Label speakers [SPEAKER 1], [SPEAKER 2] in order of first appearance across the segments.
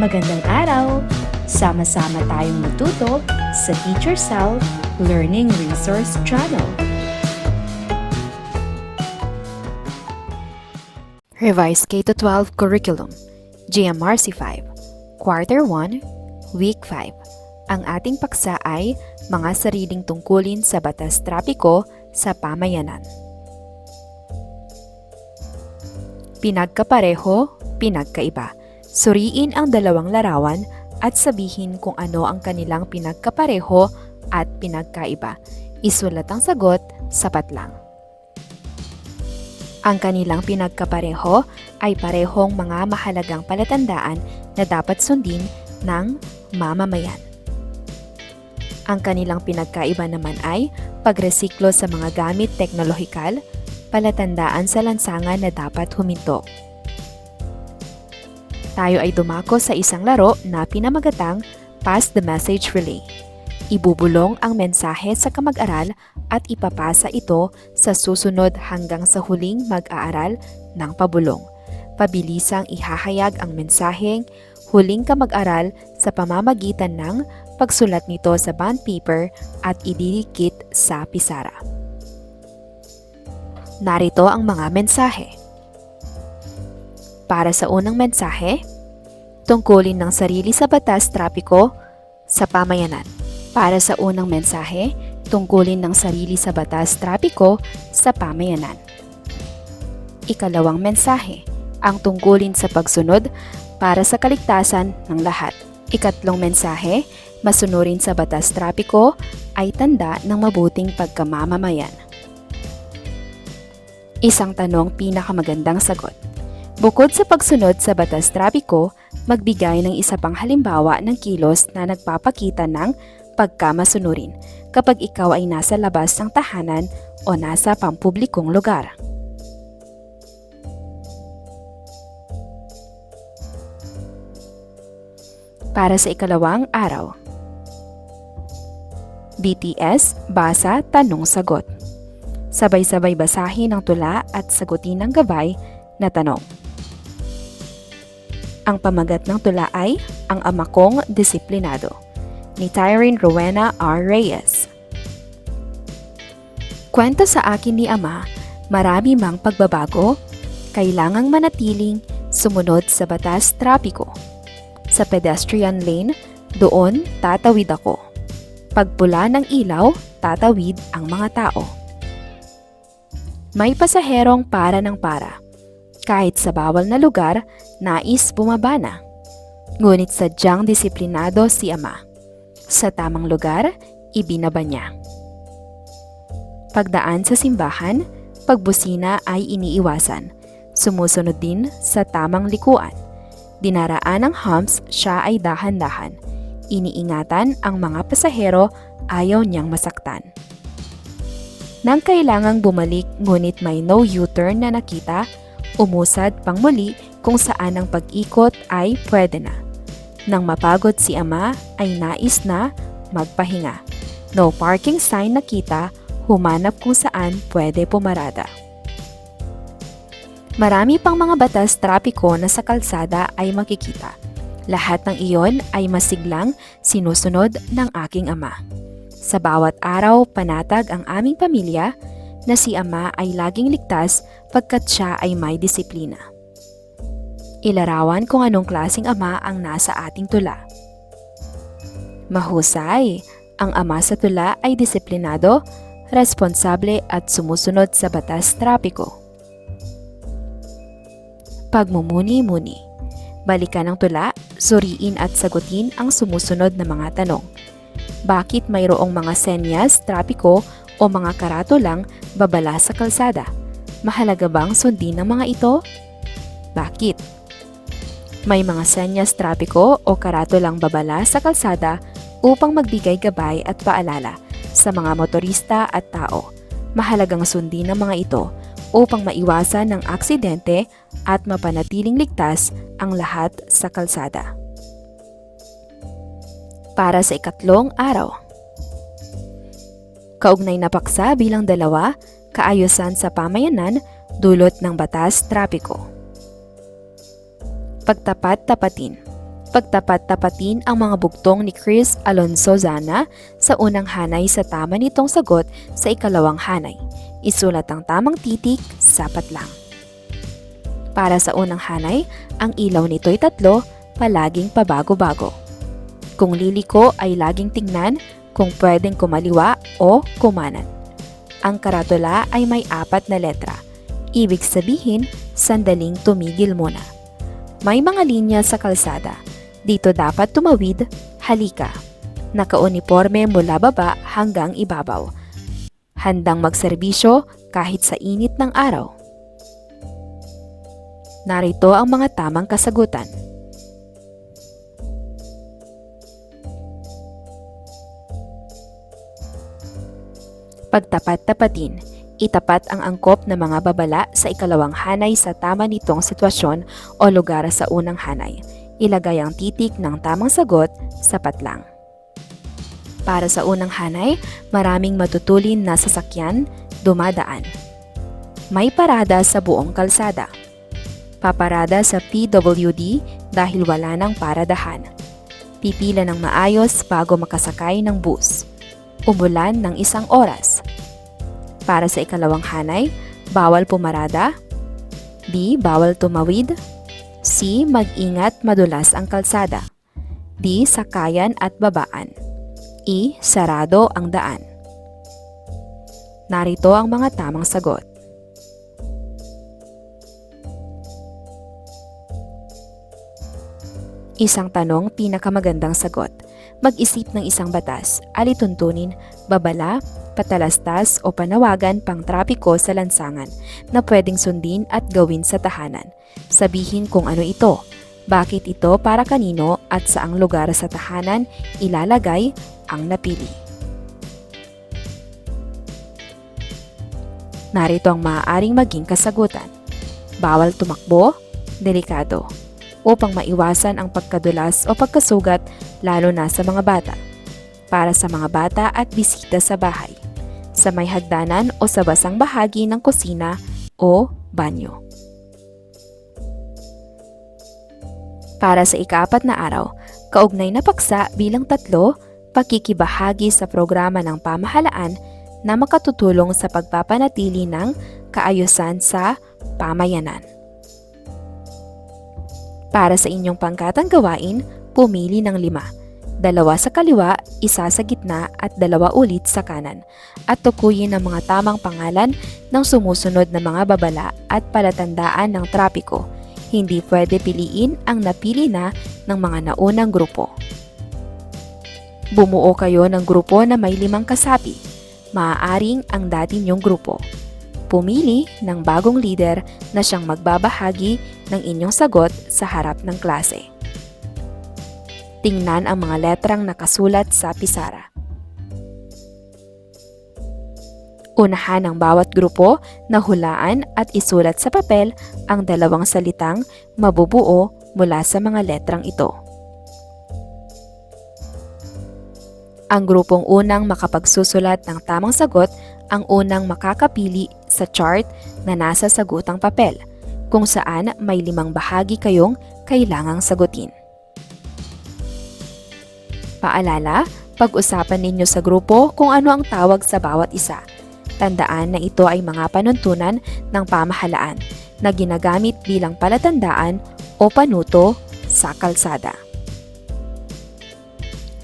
[SPEAKER 1] Magandang araw! Sama-sama tayong matuto sa Teacher Sal Learning Resource Channel.
[SPEAKER 2] Revised K-12 Curriculum GMRC 5 Quarter 1 Week 5 Ang ating paksa ay mga sariling tungkulin sa batas trapiko sa pamayanan. Pinagkapareho, pinagkaiba. Suriin ang dalawang larawan at sabihin kung ano ang kanilang pinagkapareho at pinagkaiba. Isulat ang sagot, sapat lang. Ang kanilang pinagkapareho ay parehong mga mahalagang palatandaan na dapat sundin ng mamamayan. Ang kanilang pinagkaiba naman ay pagresiklo sa mga gamit teknolohikal, palatandaan sa lansangan na dapat huminto. Tayo ay dumako sa isang laro na pinamagatang Pass the Message Relay. Ibubulong ang mensahe sa kamag-aral at ipapasa ito sa susunod hanggang sa huling mag-aaral ng pabulong. Pabilisang ihahayag ang mensaheng huling kamag-aral sa pamamagitan ng pagsulat nito sa bond paper at ididikit sa pisara. Narito ang mga mensahe. Para sa unang mensahe, tungkulin ng sarili sa batas trapiko sa pamayanan. Para sa unang mensahe, tungkulin ng sarili sa batas trapiko sa pamayanan. Ikalawang mensahe, ang tungkulin sa pagsunod para sa kaligtasan ng lahat. Ikatlong mensahe, masunurin sa batas trapiko ay tanda ng mabuting pagkamamamayan. Isang tanong pinakamagandang sagot. Bukod sa pagsunod sa batas trapiko, magbigay ng isa pang halimbawa ng kilos na nagpapakita ng pagkamasunurin kapag ikaw ay nasa labas ng tahanan o nasa pampublikong lugar. Para sa ikalawang araw. BTS, basa, tanong, sagot. Sabay-sabay basahin ang tula at sagutin ng gabay na tanong. Ang pamagat ng tula ay Ang Ama Kong Disiplinado ni Tyrene Rowena R. Reyes. Kwento sa akin ni Ama, marami mang pagbabago, kailangang manatiling sumunod sa batas trapiko. Sa pedestrian lane, doon tatawid ako. Pagpula ng ilaw, tatawid ang mga tao. May pasaherong para ng para. Kahit sa bawal na lugar, nais bumaba na. Ngunit sadyang disiplinado si ama. Sa tamang lugar, ibinaba niya. Pagdaan sa simbahan, pagbusina ay iniiwasan. Sumusunod din sa tamang likuan. Dinaraan ng humps, siya ay dahan-dahan. Iniingatan ang mga pasahero, ayaw niyang masaktan. Nang kailangang bumalik ngunit may no U-turn na nakita, umusad pang muli kung saan ang pag-ikot ay pwede na. Nang mapagod si ama ay nais na magpahinga. No parking sign nakita, humanap kung saan pwede pumarada. Marami pang mga batas trapiko na sa kalsada ay makikita. Lahat ng iyon ay masiglang sinusunod ng aking ama. Sa bawat araw, panatag ang aming pamilya na si ama ay laging ligtas pagkat siya ay may disiplina. Ilarawan kung anong klasing ama ang nasa ating tula. Mahusay, ang ama sa tula ay disiplinado, responsable at sumusunod sa batas trapiko. Pagmumuni-muni. Balikan ang tula, suriin at sagutin ang sumusunod na mga tanong. Bakit mayroong mga senyas, trapiko o mga karato lang babala sa kalsada? Mahalaga bang sundin ng mga ito? Bakit? May mga senyas trapiko o karato lang babala sa kalsada upang magbigay gabay at paalala sa mga motorista at tao. Mahalagang sundin ng mga ito upang maiwasan ng aksidente at mapanatiling ligtas ang lahat sa kalsada. Para sa ikatlong araw. Kaugnay na paksa bilang dalawa, kaayusan sa pamayanan, dulot ng batas trapiko. Pagtapat-tapatin. Pagtapat-tapatin ang mga bugtong ni Chris Alonso Zana sa unang hanay sa tama nitong sagot sa ikalawang hanay. Isulat ang tamang titik, sapat lang. Para sa unang hanay, ang ilaw nito'y tatlo, palaging pabago-bago. Kung liliko ay laging tingnan kung pwedeng kumaliwa o kumanan. Ang karatula ay may apat na letra. Ibig sabihin, sandaling tumigil muna. May mga linya sa kalsada. Dito dapat tumawid, halika. Nakauniforme mula baba hanggang ibabaw. Handang magserbisyo kahit sa init ng araw. Narito ang mga tamang kasagutan. Pagtapat-tapatin, itapat ang angkop ng mga babala sa ikalawang hanay sa tama nitong sitwasyon o lugar sa unang hanay. Ilagay ang titik ng tamang sagot, sapat lang. Para sa unang hanay, maraming matutulin na sasakyan, dumadaan. May parada sa buong kalsada. Paparada sa PWD dahil wala ng paradahan. Pipila ng maayos bago makasakay ng bus. Umulan ng isang oras. Para sa ikalawang hanay, bawal pumarada. B. Bawal tumawid. C. Mag-ingat madulas ang kalsada. D. Sakayan at babaan. E. Sarado ang daan. Narito ang mga tamang sagot. Isang tanong, pinakamagandang sagot. Mag-isip ng isang batas, alituntunin, babala, patalastas o panawagan pang trapiko sa lansangan na pwedeng sundin at gawin sa tahanan. Sabihin kung ano ito, bakit ito para kanino at saang lugar sa tahanan ilalagay ang napili. Narito ang maaaring maging kasagutan. Bawal tumakbo, delikado upang maiwasan ang pagkadulas o pagkasugat lalo na sa mga bata. Para sa mga bata at bisita sa bahay, sa may hagdanan o sa basang bahagi ng kusina o banyo. Para sa ikaapat na araw, kaugnay na paksa bilang tatlo, pakikibahagi sa programa ng pamahalaan na makatutulong sa pagpapanatili ng kaayusan sa pamayanan. Para sa inyong pangkatang gawain, pumili ng lima. Dalawa sa kaliwa, isa sa gitna at dalawa ulit sa kanan. At tukuyin ang mga tamang pangalan ng sumusunod na mga babala at palatandaan ng trapiko. Hindi pwede piliin ang napili na ng mga naunang grupo. Bumuo kayo ng grupo na may limang kasapi. Maaaring ang dati niyong grupo pumili ng bagong leader na siyang magbabahagi ng inyong sagot sa harap ng klase. Tingnan ang mga letrang nakasulat sa pisara. Unahan ng bawat grupo na hulaan at isulat sa papel ang dalawang salitang mabubuo mula sa mga letrang ito. Ang grupong unang makapagsusulat ng tamang sagot ang unang makakapili sa chart na nasa sagutang papel kung saan may limang bahagi kayong kailangang sagutin. Paalala, pag-usapan ninyo sa grupo kung ano ang tawag sa bawat isa. Tandaan na ito ay mga panuntunan ng pamahalaan na ginagamit bilang palatandaan o panuto sa kalsada.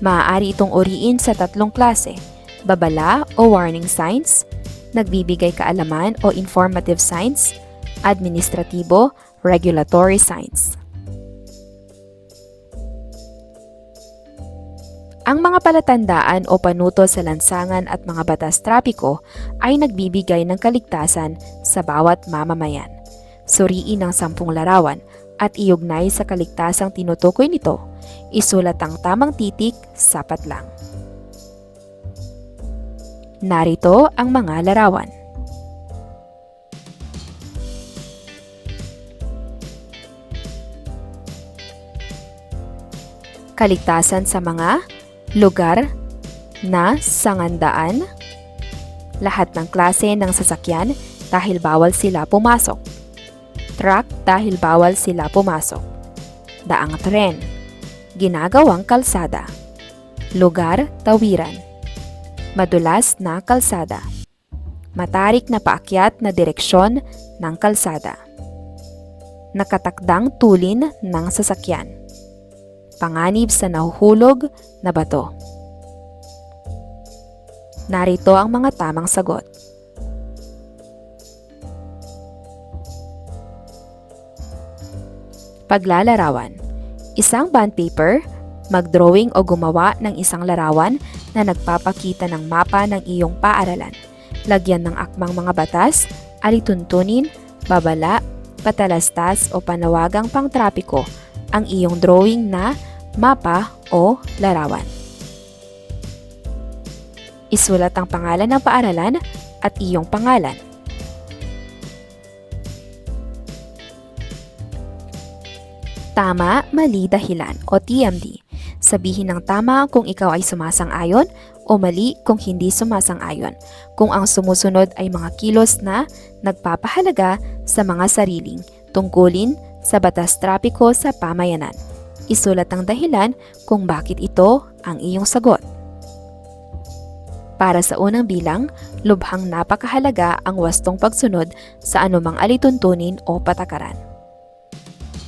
[SPEAKER 2] Maaari itong uriin sa tatlong klase, babala o warning signs, nagbibigay kaalaman o informative signs, administratibo, regulatory signs. Ang mga palatandaan o panuto sa lansangan at mga batas trapiko ay nagbibigay ng kaligtasan sa bawat mamamayan. Suriin ang sampung larawan at iugnay sa kaligtasang tinutukoy nito. Isulat ang tamang titik, sapat lang. Narito ang mga larawan. Kaligtasan sa mga lugar na sangandaan, lahat ng klase ng sasakyan dahil bawal sila pumasok, truck dahil bawal sila pumasok, daang tren, ginagawang kalsada. Lugar, tawiran. Madulas na kalsada. Matarik na paakyat na direksyon ng kalsada. Nakatakdang tulin ng sasakyan. Panganib sa nahuhulog na bato. Narito ang mga tamang sagot. Paglalarawan. Isang bond paper, magdrawing o gumawa ng isang larawan na nagpapakita ng mapa ng iyong paaralan. Lagyan ng akmang mga batas, alituntunin, babala, patalastas o panawagang pangtrapiko ang iyong drawing na mapa o larawan. Isulat ang pangalan ng paaralan at iyong pangalan. Tama, mali, dahilan o TMD. Sabihin ng tama kung ikaw ay sumasang-ayon o mali kung hindi sumasang-ayon. Kung ang sumusunod ay mga kilos na nagpapahalaga sa mga sariling tungkulin sa batas trapiko sa pamayanan. Isulat ang dahilan kung bakit ito ang iyong sagot. Para sa unang bilang, lubhang napakahalaga ang wastong pagsunod sa anumang alituntunin o patakaran.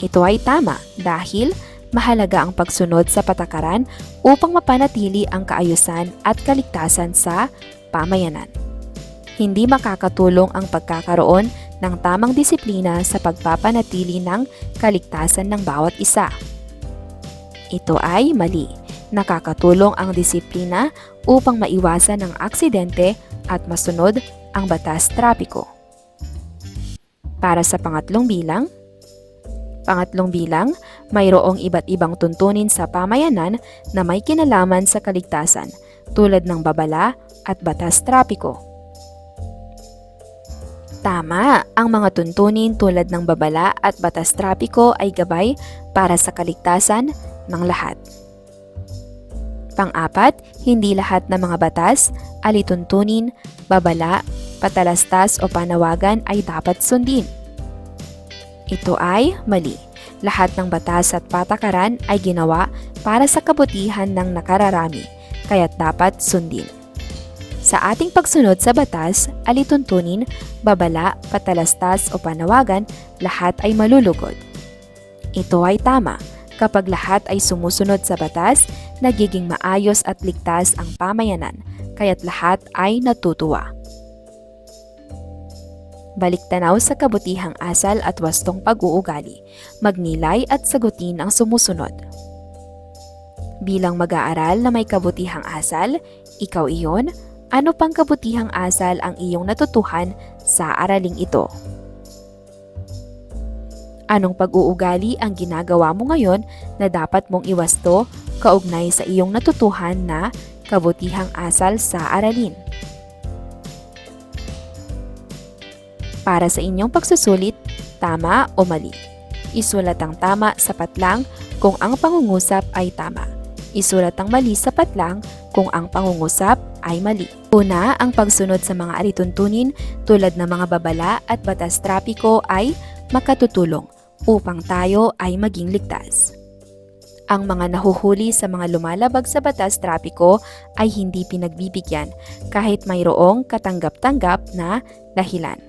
[SPEAKER 2] Ito ay tama dahil mahalaga ang pagsunod sa patakaran upang mapanatili ang kaayusan at kaligtasan sa pamayanan. Hindi makakatulong ang pagkakaroon ng tamang disiplina sa pagpapanatili ng kaligtasan ng bawat isa. Ito ay mali. Nakakatulong ang disiplina upang maiwasan ang aksidente at masunod ang batas trapiko. Para sa pangatlong bilang, Pangatlong bilang, mayroong iba't ibang tuntunin sa pamayanan na may kinalaman sa kaligtasan tulad ng babala at batas trapiko. Tama, ang mga tuntunin tulad ng babala at batas trapiko ay gabay para sa kaligtasan ng lahat. Pang-apat, hindi lahat ng mga batas, alituntunin, babala, patalastas o panawagan ay dapat sundin. Ito ay mali. Lahat ng batas at patakaran ay ginawa para sa kabutihan ng nakararami, kaya't dapat sundin. Sa ating pagsunod sa batas, alituntunin, babala, patalastas o panawagan, lahat ay malulugod. Ito ay tama. Kapag lahat ay sumusunod sa batas, nagiging maayos at ligtas ang pamayanan, kaya't lahat ay natutuwa balik tanaw sa kabutihang asal at wastong pag-uugali, magnilay at sagutin ang sumusunod. Bilang mag-aaral na may kabutihang asal, ikaw iyon, ano pang kabutihang asal ang iyong natutuhan sa araling ito? Anong pag-uugali ang ginagawa mo ngayon na dapat mong iwasto kaugnay sa iyong natutuhan na kabutihang asal sa aralin? Para sa inyong pagsusulit, tama o mali. Isulat ang tama sapat lang kung ang pangungusap ay tama. Isulat ang mali sapat lang kung ang pangungusap ay mali. Una, ang pagsunod sa mga alituntunin tulad ng mga babala at batas trapiko ay makatutulong upang tayo ay maging ligtas. Ang mga nahuhuli sa mga lumalabag sa batas trapiko ay hindi pinagbibigyan kahit mayroong katanggap-tanggap na dahilan.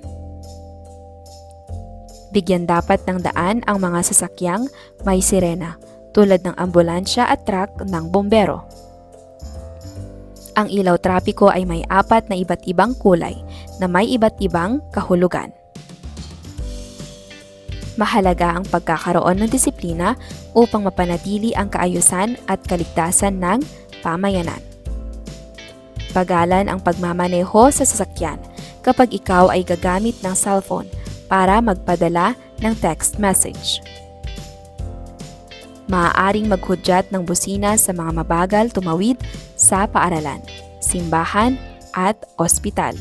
[SPEAKER 2] Bigyan dapat ng daan ang mga sasakyang may sirena tulad ng ambulansya at truck ng bombero. Ang ilaw trapiko ay may apat na iba't ibang kulay na may iba't ibang kahulugan. Mahalaga ang pagkakaroon ng disiplina upang mapanatili ang kaayusan at kaligtasan ng pamayanan. Pagalan ang pagmamaneho sa sasakyan kapag ikaw ay gagamit ng cellphone para magpadala ng text message. Maaaring maghudyat ng busina sa mga mabagal tumawid sa paaralan, simbahan at ospital.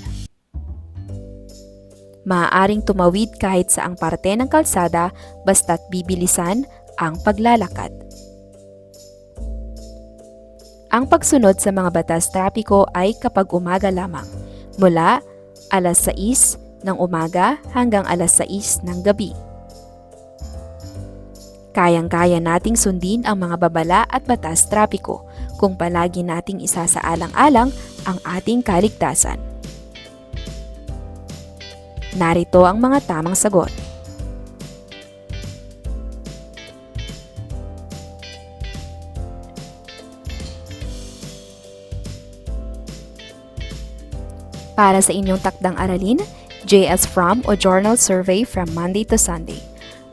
[SPEAKER 2] Maaaring tumawid kahit sa ang parte ng kalsada basta't bibilisan ang paglalakad. Ang pagsunod sa mga batas trapiko ay kapag umaga lamang, mula alas 6 ng umaga hanggang alas 6 ng gabi. Kayang-kaya nating sundin ang mga babala at batas trapiko kung palagi nating isasaalang-alang ang ating kaligtasan. Narito ang mga tamang sagot. Para sa inyong takdang aralin, JS From o Journal Survey from Monday to Sunday.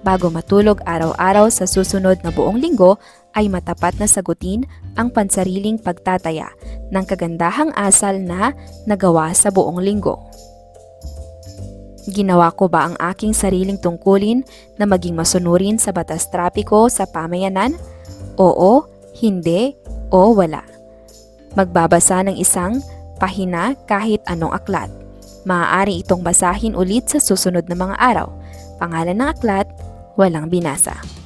[SPEAKER 2] Bago matulog araw-araw sa susunod na buong linggo, ay matapat na sagutin ang pansariling pagtataya ng kagandahang asal na nagawa sa buong linggo. Ginawa ko ba ang aking sariling tungkulin na maging masunurin sa batas trapiko sa pamayanan? Oo, hindi, o wala. Magbabasa ng isang pahina kahit anong aklat. Maaari itong basahin ulit sa susunod na mga araw. Pangalan ng aklat, walang binasa.